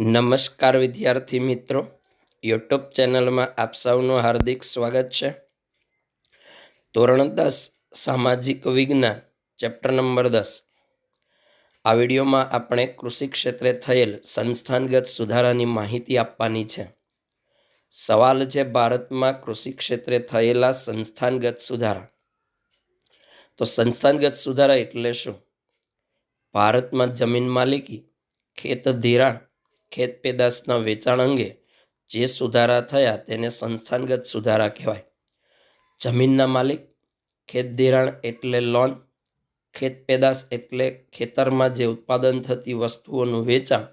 નમસ્કાર વિદ્યાર્થી મિત્રો. યુટ્યુબ ચેનલમાં આપ સૌનું હાર્દિક સ્વાગત છે. ધોરણ દસ, સામાજિક વિજ્ઞાન, ચેપ્ટર નંબર દસ. આ વિડીયોમાં આપણે કૃષિ ક્ષેત્રે થયેલ સંસ્થાનગત સુધારાની માહિતી આપવાની છે. સવાલ છે, ભારતમાં કૃષિ ક્ષેત્રે થયેલા સંસ્થાનગત સુધારા. તો સંસ્થાનગત સુધારા એટલે શું? ભારતમાં જમીન માલિકી, ખેત ધિરાણ ખેત પેદાશના વેચાણ અંગે જે સુધારા થયા તેને સંસ્થાનગત સુધારા કહેવાય. જમીનના માલિક, ખેત ધિરાણ એટલે લોન, ખેત પેદાશ એટલે ખેતરમાં જે ઉત્પાદન થતી વસ્તુઓનું વેચાણ,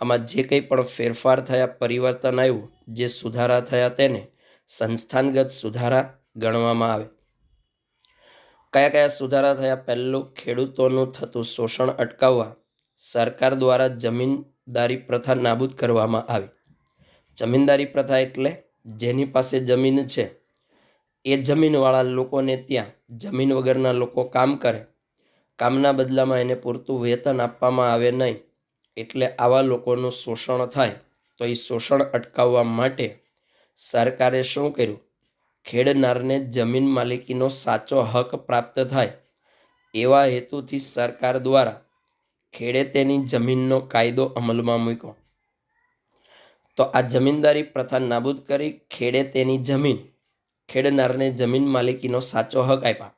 આમાં જે કંઈ પણ ફેરફાર થયા પરિવર્તન આવ્યું, જે સુધારા થયા તેને સંસ્થાનગત સુધારા ગણવામાં આવે. કયા કયા સુધારા થયા? પહેલું ખેડૂતોનું થતું શોષણ અટકાવવા, સરકાર દ્વારા જમીનદારી પ્રથા નાબૂદ કરવામાં આવી. જમીનદારી પ્રથા એટલે જેની પાસે જમીન છે, એ જમીનવાળા લોકોને ત્યાં જમીન વગરના લોકો કામ કરે. કામના બદલામાં એને પૂરતું વેતન આપવામાં આવે નહીં, એટલે આવા લોકોનું શોષણ થાય તો એ શોષણ અટકાવવા માટે સરકારે શું કર્યું? ખેડનારને જમીન માલિકીનો સાચો હક પ્રાપ્ત થાય એવા હેતુથી સરકાર દ્વારા ખેડે તેની જમીનનો કાયદો અમલમાં મૂક્યો. તો આ જમીનદારી પ્રથા નાબૂદ કરી ખેડે તેની જમીન, ખેડનારને જમીન માલિકીનો સાચો હક આપ્યા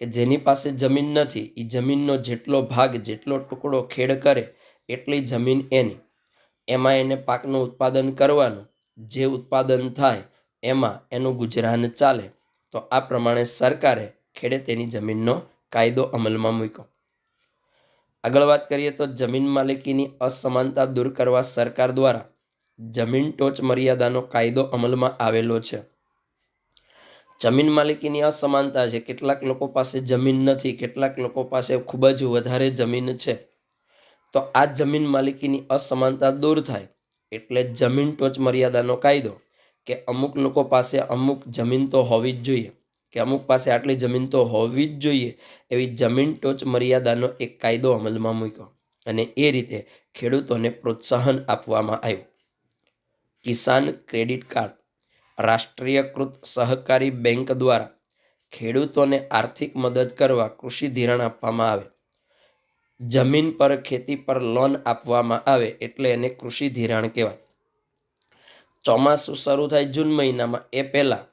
કે જેની પાસે જમીન નથી એ જમીનનો જેટલો ભાગ, જેટલો ટુકડો ખેડ કરે એટલી જમીન એની. એમાં એને પાકનું ઉત્પાદન કરવાનું, જે ઉત્પાદન થાય એમાં એનું ગુજરાન ચાલે. તો આ પ્રમાણે સરકારે ખેડે તેની જમીનનો કાયદો અમલમાં મૂક્યો. આગળ વાત કરીએ તો જમીન માલિકીની અસમાનતા દૂર કરવા સરકાર દ્વારા જમીન ટોચ મર્યાદાનો કાયદો અમલમાં આવેલો છે. જમીન માલિકીની અસમાનતા છે. કેટલાક લોકો પાસે જમીન નથી, કેટલાક લોકો પાસે ખૂબ જ વધારે જમીન છે. તો આ જમીન માલિકીની અસમાનતા દૂર થાય એટલે જમીન ટોચ મર્યાદાનો કાયદો કે અમુક લોકો પાસે અમુક જમીન તો હોવી જ જોઈએ. કે અમુક પાસે આટલી જમીન તો હોવી જ જોઈએ, એવી જમીન ટોચ મર્યાદાનો એક કાયદો અમલમાં મૂક્યો અને એ રીતે ખેડૂતોને પ્રોત્સાહન આપવામાં આવ્યું. કિસાન ક્રેડિટ કાર્ડ, રાષ્ટ્રીયકૃત સહકારી બેંક દ્વારા ખેડૂતોને આર્થિક મદદ કરવા કૃષિ ધિરાણ આપવામાં આવે. જમીન પર ખેતી પર લોન આપવામાં આવે એટલે એને કૃષિ ધિરાણ કહેવાય. ચોમાસું શરૂ થાય જૂન મહિનામાં, એ પહેલાં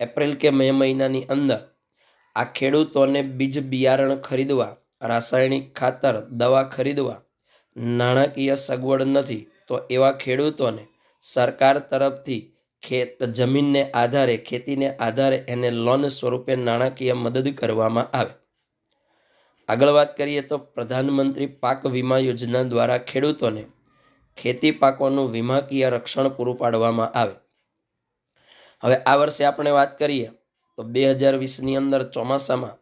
એપ્રિલ કે મે મહિનાની અંદર આ ખેડૂતોને બીજ બિયારણ ખરીદવા, રાસાયણિક ખાતર, દવા ખરીદવા નાણાકીય સગવડ નથી, તો એવા ખેડૂતોને સરકાર તરફથી ખેત જમીનને આધારે, ખેતીને આધારે એને લોન સ્વરૂપે નાણાકીય મદદ કરવામાં આવે. આગળ વાત કરીએ તો પ્રધાનમંત્રી પાક વીમા યોજના દ્વારા ખેડૂતોને ખેતી પાકોનું વીમાકીય રક્ષણ પૂરું પાડવામાં આવે. હવે આ વર્ષે આપણે વાત કરીએ તો બે હજાર વીસની અંદર ચોમાસામાં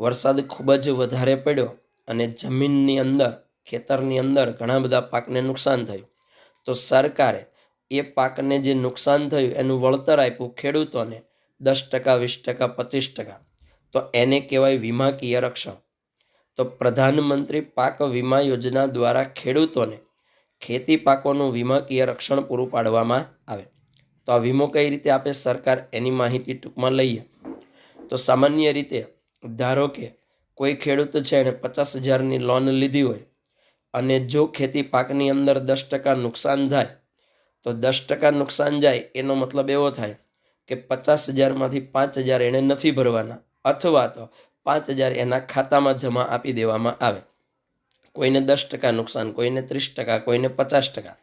વરસાદ ખૂબ જ વધારે પડ્યો અને જમીનની અંદર, ખેતરની અંદર ઘણા બધા પાકને નુકસાન થયું. તો સરકારે એ પાકને જે નુકસાન થયું એનું વળતર આપ્યું ખેડૂતોને દસ ટકા, વીસ ટકા, પચીસ ટકા. તો એને કહેવાય વીમાકીય રક્ષણ તો પ્રધાનમંત્રી પાક વીમા યોજના દ્વારા ખેડૂતોને ખેતી પાકોનું વીમાકીય રક્ષણ પૂરું પાડવામાં આવે. તો આ વીમો કઈ રીતે આપે સરકાર એની માહિતી ટૂંકમાં લઈએ? તો સામાન્ય રીતે ધારો કે કોઈ ખેડૂત છે એણે પચાસ હજારની લોન લીધી હોય અને જો ખેતી પાકની અંદર દસ ટકા નુકસાન થાય, તો દસ ટકા નુકસાન જાય એનો મતલબ એવો થાય કે પચાસ હજારમાંથી પાંચ હજાર એણે નથી ભરવાના અથવા તો પાંચ હજાર એના ખાતામાં જમા આપી દેવામાં આવે. કોઈને દસ ટકા નુકસાન, કોઈને ત્રીસ ટકા, કોઈને પચાસ ટકા.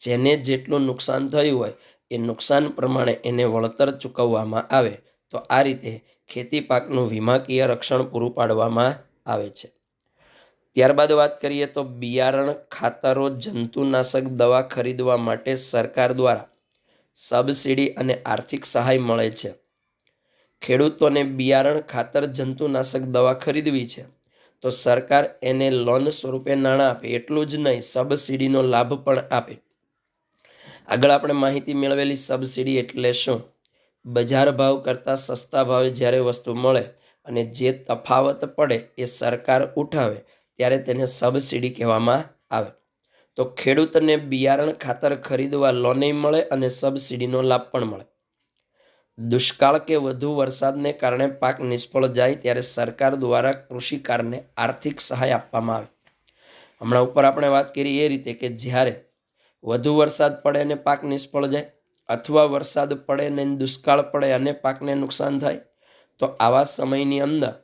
જેને જેટલું નુકસાન થયું હોય એ નુકસાન પ્રમાણે એને વળતર ચૂકવવામાં આવે, તો આ રીતે ખેતી પાકનું વીમાકીય રક્ષણ પૂરું પાડવામાં આવે છે. ત્યારબાદ વાત કરીએ તો બિયારણ, ખાતરો, જંતુનાશક દવા ખરીદવા માટે સરકાર દ્વારા સબસિડી અને આર્થિક સહાય મળે છે. ખેડૂતોને બિયારણ, ખાતર, જંતુનાશક દવા ખરીદવી છે. તો સરકાર એને લોન સ્વરૂપે નાણાં આપે, એટલું જ નહીં, સબસિડીનો લાભ પણ આપે. આગળ આપણે માહિતી મેળવેલી સબસિડી એટલે શું? બજાર ભાવ કરતાં સસ્તા ભાવે જ્યારે વસ્તુ મળે અને જે તફાવત પડે એ સરકાર ઉઠાવે, ત્યારે તેને સબસિડી કહેવામાં આવે. તો ખેડૂતને બિયારણ ખાતર ખરીદવા લોને મળે અને સબસિડીનો લાભ પણ મળે. દુષ્કાળ કે વધુ વરસાદને કારણે પાક નિષ્ફળ જાય ત્યારે સરકાર દ્વારા કૃષિકારને આર્થિક સહાય આપવામાં આવે. હમણાં ઉપર આપણે વાત કરી એ રીતે કે જ્યારે વધુ વરસાદ પડે અને પાક નિષ્ફળ જાય, અથવા વરસાદ પડે ને દુષ્કાળ પડે અને પાકને નુકસાન થાય, તો આવા સમયની અંદર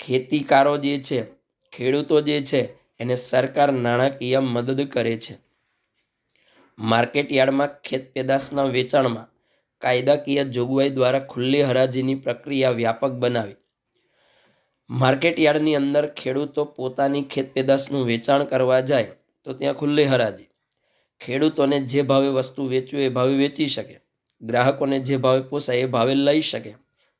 ખેતીકારો જે છે, ખેડૂતો જે છે, એને સરકાર નાણાકીય મદદ કરે છે. માર્કેટ યાર્ડમાં ખેત પેદાશના વેચાણમાં કાયદાકીય જોગવાઈ દ્વારા ખુલ્લી હરાજીની પ્રક્રિયા વ્યાપક બનાવી. માર્કેટ યાર્ડની અંદર ખેડૂતો પોતાની ખેત પેદાશનું વેચાણ કરવા જાય, તો ત્યાં ખુલ્લી હરાજી. ખેડૂતોને જે ભાવે વસ્તુ વેચવું એ ભાવે વેચી શકે. ગ્રાહકોને જે ભાવે પોસાય એ ભાવે લઈ શકે.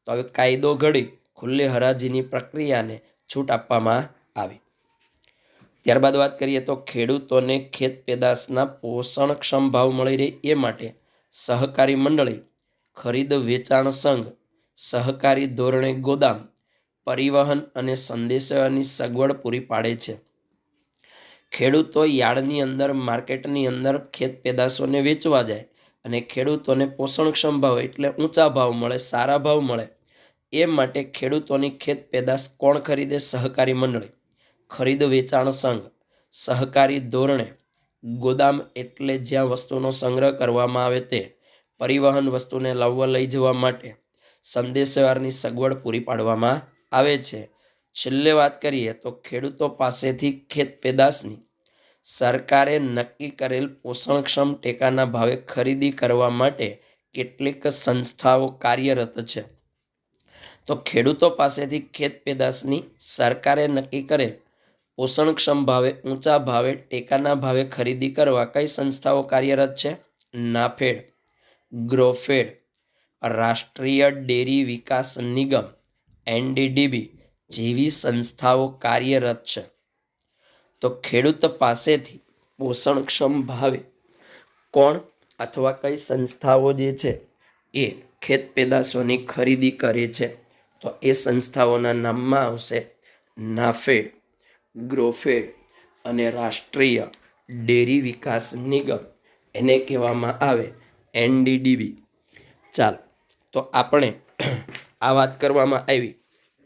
તો હવે કાયદો ઘડી ખુલ્લી હરાજીની પ્રક્રિયાને છૂટ આપવામાં આવી. ત્યારબાદ વાત કરીએ તો ખેડૂતોને ખેત પેદાશના પોષણક્ષમ ભાવ મળી રહે એ માટે સહકારી મંડળી, ખરીદ વેચાણ સંઘ, સહકારી ધોરણે ગોદામ, પરિવહન અને સંદેશાની સગવડ પૂરી પાડે છે. ખેડૂતો યાર્ડની અંદર, માર્કેટની અંદર ખેત પેદાશોને વેચવા જાય અને ખેડૂતોને પોષણક્ષમ ભાવ એટલે ઊંચા ભાવ મળે, સારા ભાવ મળે. એ માટે ખેડૂતોની ખેત પેદાશ કોણ ખરીદે? સહકારી મંડળી. ખરીદ વેચાણ સંઘ. સહકારી ધોરણે ગોદામ એટલે જ્યાં વસ્તુનો સંગ્રહ કરવામાં આવે તે પરિવહન વસ્તુને લાવવા લઈ જવા માટે સંદેશવ્યવહારની સગવડ પૂરી પાડવામાં આવે છે. છેલ્લે વાત કરીએ તો ખેડૂતો પાસેથી ખેત પેદાશની. સરકારે નક્કી કરેલ પોષણક્ષમ ટેકાના ભાવે ખરીદી કરવા માટે કેટલીક સંસ્થાઓ કાર્યરત છે. તો ખેડૂતો પાસેથી ખેત પેદાશની સરકારે નક્કી કરેલ પોષણક્ષમ ભાવે ઊંચા ભાવે ટેકાના ભાવે ખરીદી કરવા કઈ સંસ્થાઓ કાર્યરત છે? નાફેડ, ગ્રોફેડ, રાષ્ટ્રીય ડેરી વિકાસ નિગમ, એનડીડીબી જેવી સંસ્થાઓ કાર્યરત છે. તો ખેડૂત પાસેથી પોષણક્ષમ ભાવે કોણ અથવા કઈ સંસ્થાઓ જે છે એ ખેત પેદાશોની ખરીદી કરે છે, તો એ સંસ્થાઓના નામમાં આવશે નાફેડ, ગ્રોફેડ અને રાષ્ટ્રીય ડેરી વિકાસ નિગમ. એને કહેવામાં આવે એનડીડીબી. ચાલ, તો આપણે આ વાત કરવામાં આવી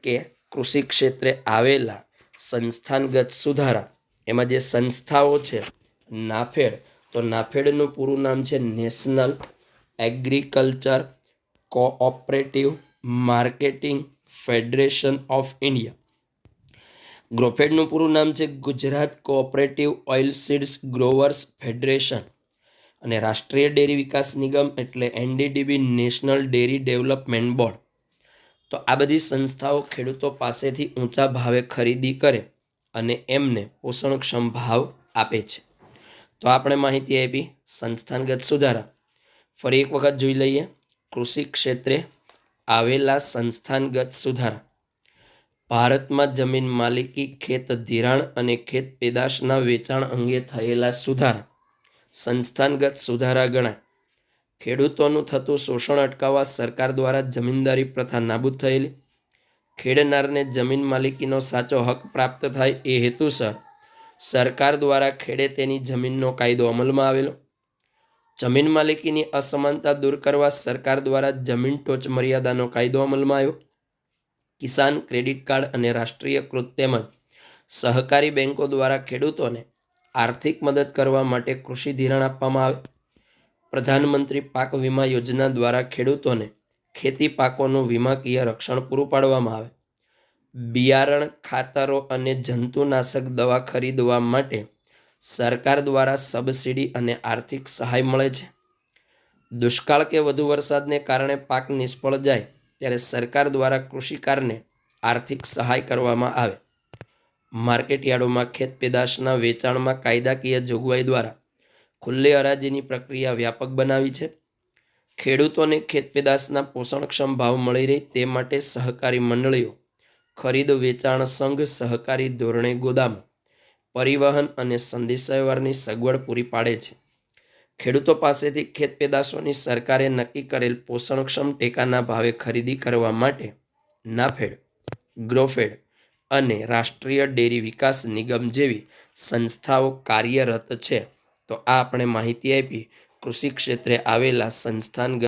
કે કૃષિ ક્ષેત્રે આવેલા સંસ્થાનગત સુધારા, એમાં જે સંસ્થાઓ છે, નાફેડ, તો નાફેડનું પૂરું નામ છે national agriculture cooperative marketing federation of India. ગ્રોફેડનું પૂરું નામ છે Gujarat cooperative oil seeds growers federation. અને રાષ્ટ્રીય ડેરી વિકાસ નિગમ એટલે NDDB national dairy development board. તો આ બધી સંસ્થાઓ ખેડૂતો પાસેથી ઊંચા ભાવે ખરીદી કરે અને એમને પોષણક્ષમ ભાવ આપે છે. તો આપણે માહિતી આપી સંસ્થાનગત સુધારા. ફરી એક વખત જોઈ લઈએ. કૃષિ ક્ષેત્રે આવેલા સંસ્થાનગત સુધારા. ભારતમાં જમીન માલિકી, ખેત ધિરાણ અને ખેત પેદાશના વેચાણ અંગે થયેલા સુધારા. સંસ્થાનગત સુધારા ગણાય. ખેડૂતોનું થતું શોષણ અટકાવવા સરકાર દ્વારા જમીનદારી પ્રથા નાબૂદ થયેલી. ખેડનારને જમીન માલિકીનો સાચો હક પ્રાપ્ત થાય એ હેતુસર સરકાર દ્વારા ખેડે તેની જમીનનો કાયદો અમલમાં આવેલો. જમીન માલિકીની અસમાનતા દૂર કરવા સરકાર દ્વારા જમીન ટોચ મર્યાદાનો કાયદો અમલમાં આવ્યો. કિસાન ક્રેડિટ કાર્ડ અને રાષ્ટ્રીયકૃત તેમજ સહકારી બેન્કો દ્વારા ખેડૂતોને આર્થિક મદદ કરવા માટે કૃષિ ધિરાણ આપવામાં આવે. પ્રધાનમંત્રી પાક વીમા યોજના દ્વારા ખેડૂતોને ખેતી પાકોનું વીમાકીય રક્ષણ પૂરું પાડવામાં આવે. બિયારણ, ખાતરો અને જંતુનાશક દવા ખરીદવા માટે સરકાર દ્વારા સબસિડી અને આર્થિક સહાય મળે છે. દુષ્કાળ કે વધુ વરસાદને કારણે પાક નિષ્ફળ જાય ત્યારે સરકાર દ્વારા કૃષિકારને આર્થિક સહાય કરવામાં આવે. માર્કેટ યાર્ડોમાં ખેત પેદાશના વેચાણમાં કાયદાકીય જોગવાઈ દ્વારા ખુલ્લી હરાજીની પ્રક્રિયા વ્યાપક બનાવી છે. ખેડૂતોને ખેત પેદાશના પોષણક્ષમ ભાવ મળી રહે તે માટે સહકારી મંડળીઓ, ખરીદ વેચાણ સંઘ, સહકારી ધોરણે ગોદામો, પરિવહન અને સંદેશાવ્યવહારની સગવડ પૂરી પાડે છે. ખેડૂતો પાસેથી ખેત પેદાશોની સરકારે નક્કી કરેલ પોષણક્ષમ ટેકાના ભાવે ખરીદી કરવા માટે નાફેડ, ગ્રોફેડ અને રાષ્ટ્રીય ડેરી વિકાસ નિગમ જેવી સંસ્થાઓ કાર્યરત છે. તો આ આપણે માહિતી આપી. કૃષિ ક્ષેત્રે આવેલા સંસ્થાનગત